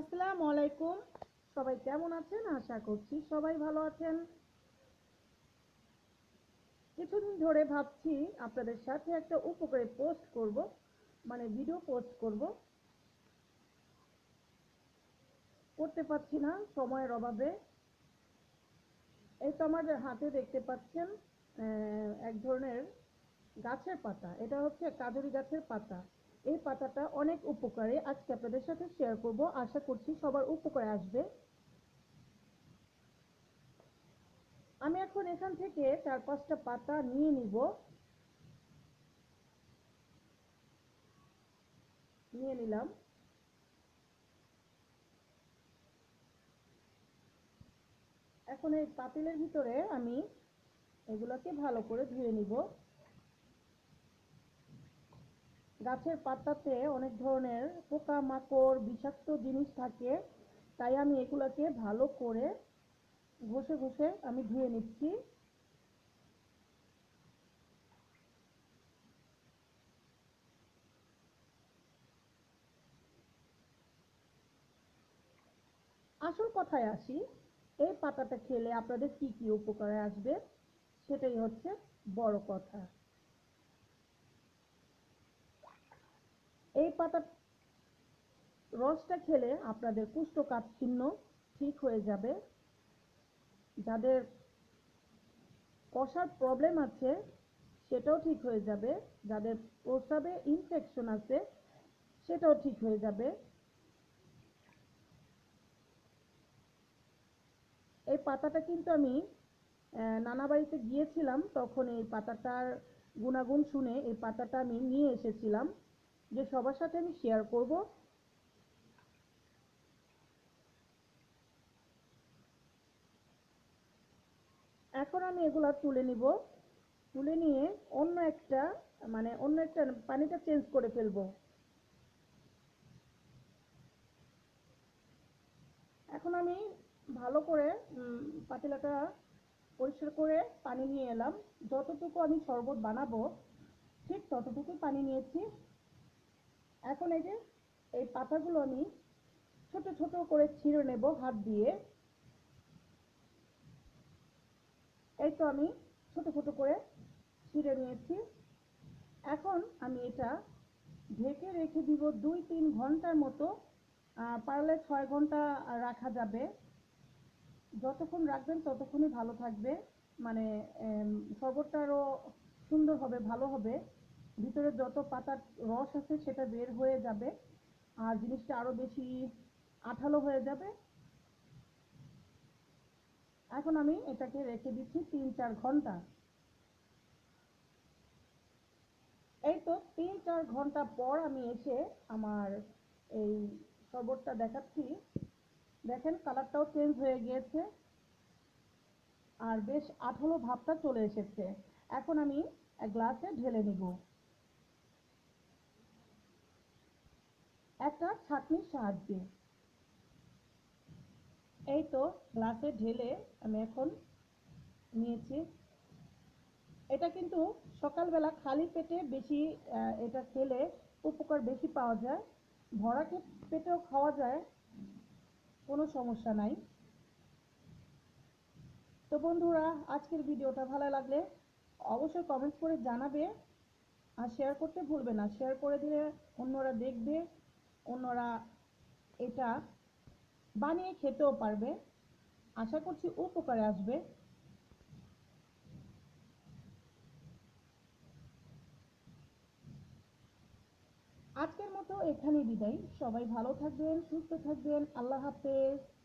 আসসালামু আলাইকুম। সবাই কেমন আছেন? আশা করছি সবাই ভালো আছেন। কিছুদিন ধরে ভাবছি আপনাদের সাথে একটা উপকারী পোস্ট করব মানে ভিডিও পোস্ট করব। করতে পারছি না, সময়ের অভাবে। এই তো আমার হাতে দেখতে পাচ্ছেন এক ধরনের গাছের পাতা। এটা হচ্ছে কাজুরি গাছের পাতা। এই পাতাটা অনেক উপকারী। আজকে আপনাদের সাথে শেয়ার করব। আশা করছি সবার উপকারে আসবে। আমি এখন এখান থেকে চার পাঁচটা পাতা নিয়ে নিব। নিয়ে নিলাম। এখন এই পাতিলের ভিতরে আমি এগুলোকে ভালো করে ধুয়ে নিব। গাছের পাতাতে অনেক ধরনের পোকা মাকড় বিষাক্ত জিনিস থাকে, তাই আমি এগুলোকে ভালো করে ঘষে ঘষে আমি ধুয়ে নিচ্ছি। আসল কথায় আসি, এই পাতাটা খেলে আপনাদের কি কি উপকারে আসবে? সেটাই হচ্ছে বড় কথা। এই পাতার রসটা খেলে আপনাদের কুষ্ঠকাঠিন্য ঠিক হয়ে যাবে। যাদের কষার প্রবলেম আছে, সেটাও ঠিক হয়ে যাবে। যাদের প্রস্রাবে ইনফেকশন আছে, সেটাও ঠিক হয়ে যাবে। এই পাতাটা কিন্তু আমি নানা বাড়িতে গিয়েছিলাম, তখন এই পাতাটার গুণাগুণ শুনে এই পাতাটা আমি নিয়ে এসেছিলাম। যে সবার সাথে আমি শেয়ার করব। এখন আমি এগুলা তুলে নিব। তুলে নিয়ে অন্য একটা মানে অন্য একটা পানিটা চেঞ্জ করে ফেলব। এখন আমি ভালো করে পাতিলাটা পরিষ্কার করে পানি নিয়ে এলাম। যতটুকু আমি শরবত বানাবো, ঠিক ততটুকু পানি নিয়েছি। এখন এই যে, এই পাতাগুলো আমি ছোট ছোট করে ছিঁড়ে নেব হাত দিয়ে। এই তো আমি ছোট ছোট করে ছিঁড়ে নিয়েছি। এখন আমি এটা ঢেকে রেখে দিব দুই তিন ঘণ্টার মতো। পারলে ছয় ঘণ্টা রাখা যাবে। যতক্ষণ রাখবেন ততক্ষণই ভালো থাকবে। মানে শরবতটা আরও সুন্দর হবে, ভালো হবে। ভিতরে যত পাতার রস আছে সেটা বের হয়ে যাবে, আর জিনিসটা আরও বেশি আঠালো হয়ে যাবে। এখন আমি এটাকে রেখে দিচ্ছি তিন চার ঘণ্টা। এই তো তিন চার ঘণ্টা পর আমি এসে আমার এই শরবতটা দেখাচ্ছি। দেখেন কালারটাও চেঞ্জ হয়ে গিয়েছে, আর বেশ আঠালো ভাবটা চলে এসেছে। এখন আমি এক গ্লাসে ঢেলে নিব। একটা ছাঁকনির সাহায্যে। এই তো গ্লাসে ঢেলে আমি এখন নিয়েছি। এটা কিন্তু সকালবেলা খালি পেটে বেশি এটা খেলে উপকার বেশি পাওয়া যায়। ভরা পেটেও খাওয়া যায়, কোনো সমস্যা নাই। তো বন্ধুরা, আজকের ভিডিওটা ভালো লাগলে অবশ্যই কমেন্ট করে জানাবে আর শেয়ার করতে ভুলবে না। শেয়ার করে দিলে অন্যরা দেখবে। অন্যরা এটা বানিয়ে খেতেও পারবে। আশা করছি উপকারে আসবে। আজকের মতো এখানেই বিদায়। সবাই ভালো থাকবেন, সুস্থ থাকবেন। আল্লাহ হাফেজ।